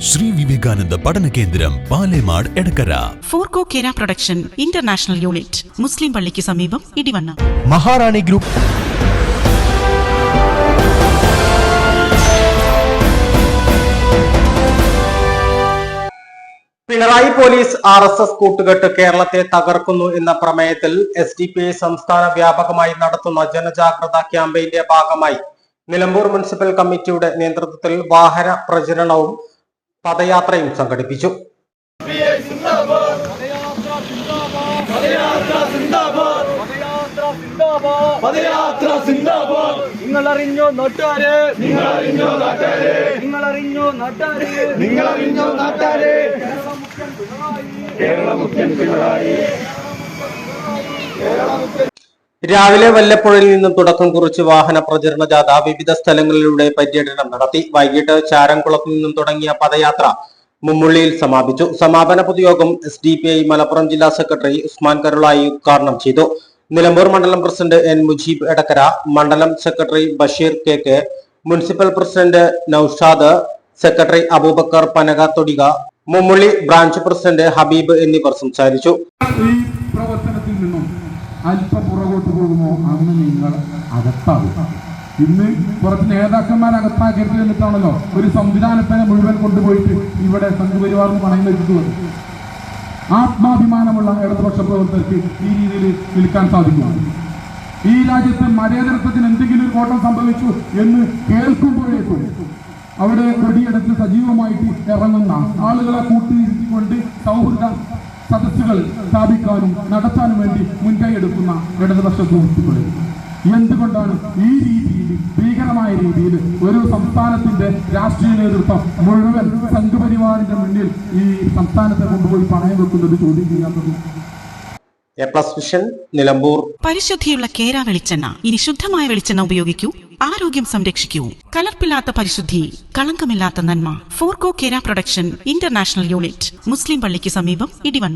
Shri Vivekananda പഠന കേന്ദ്രം Palemad Edakkara. Forco Kera production international unit മുസ്ലിം പള്ളിക്ക് സമീപം Idivanna. Maharani group. Pinarayi police R S S കൂട്ടുകെട്ട് കേരളത്തെ തകർക്കുന്നു എന്ന പ്രമേയത്തിൽ എസ് ഡി പി ഐ സംസ്ഥാന വ്യാപകമായി നടത്തുന്ന ജനജാഗ്രത ക്യാമ്പയിന്റെ ഭാഗമായി നിലമ്പൂർ മുനിസിപ്പൽ കമ്മിറ്റിയുടെ നേതൃത്വത്തിൽ വാഹന പ്രചരണവും പദയാത്രയും സംഘടിപ്പിച്ചു. നിങ്ങൾ അറിഞ്ഞോ നാട്ടാരെ നിങ്ങൾ അറിഞ്ഞോ നാട്ടാരെ നിങ്ങൾ അറിഞ്ഞോ നാട്ടാരെ നിങ്ങൾ അറിഞ്ഞോ നാട്ടാരെ രാവിലെ വല്ലപ്പുഴയിൽ നിന്നും തുടക്കം കുറിച്ച് വാഹന പ്രചരണ ജാഥ വിവിധ സ്ഥലങ്ങളിലൂടെ പര്യടനം നടത്തി. വൈകിട്ട് ചാരംകുളത്ത് നിന്നും തുടങ്ങിയ പദയാത്ര മുമ്മുള്ളിയിൽ സമാപിച്ചു. സമാപന പൊതുയോഗം S D P I Malappuram ജില്ലാ സെക്രട്ടറി ഉസ്മാൻ കരുളായി ഉദ്ഘാടനം ചെയ്തു. നിലമ്പൂർ മണ്ഡലം പ്രസിഡന്റ് എൻ മുജീബ് എടക്കര മണ്ഡലം secretary Basheer K K municipal president Noushad secretary Aboobacker Panaka Thodika Mummully branch president Habeeb എന്നിവർ സംസാരിച്ചു. അല്പം പുറകോട്ട് പോകുമോ? അന്ന് നിങ്ങൾ അകത്താകും. ഇന്ന് കുറച്ച് നേതാക്കന്മാർ അകത്താക്കരുത് എന്നിട്ടാണല്ലോ ഒരു സംവിധാനത്തിനെ മുഴുവൻ കൊണ്ടുപോയിട്ട് ഇവിടെ സംഘപരിവാറിന് പണയം വെച്ചിട്ടുള്ളത്. ആത്മാഭിമാനമുള്ള ഇടതുപക്ഷ പ്രവർത്തകർക്ക് ഈ രീതിയിൽ നിൽക്കാൻ സാധിക്കും. ഈ രാജ്യത്തെ മതേതരത്വത്തിന് എന്തെങ്കിലും ഒരു കോട്ടം സംഭവിച്ചു എന്ന് കേൾക്കുമ്പോഴേക്കും അവിടെ കൊടിയെടുത്ത് സജീവമായിട്ട് ഇറങ്ങുന്ന ആളുകളെ കൂട്ടിയിരുത്തിക്കൊണ്ട് സൗഹൃദ സദസ്സുകൾ സ്ഥാപിക്കാനും നടത്താനും വേണ്ടി മുൻകൈ എടുക്കുന്ന ഇടതുപക്ഷ സുഹൃത്തുക്കൾ എന്തുകൊണ്ടാണ് ഈ രീതിയിൽ ഭീകരമായ രീതിയിൽ ഒരു സംസ്ഥാനത്തിന്റെ രാഷ്ട്രീയ നേതൃത്വം മുഴുവൻ സംഘപരിവാറിന്റെ മുന്നിൽ ഈ സംസ്ഥാനത്തെ കൊണ്ടുപോയി പണയം വെക്കുന്നത് ചോദ്യം ചെയ്യാത്തത് എ പ്ലസ് വിഷൻ നിലമ്പൂർ. പരിശുദ്ധിയുള്ള കേര വെളിച്ചെണ്ണ ഇനി ശുദ്ധമായ വെളിച്ചെണ്ണ ഉപയോഗിക്കൂ ആരോഗ്യം സംരക്ഷിക്കൂ. കലർപ്പില്ലാത്ത പരിശുദ്ധി കളങ്കമില്ലാത്ത നന്മ. Forco Kera production international unit മുസ്ലിം പള്ളിക്ക് സമീപം ഇടിവണ്ണ.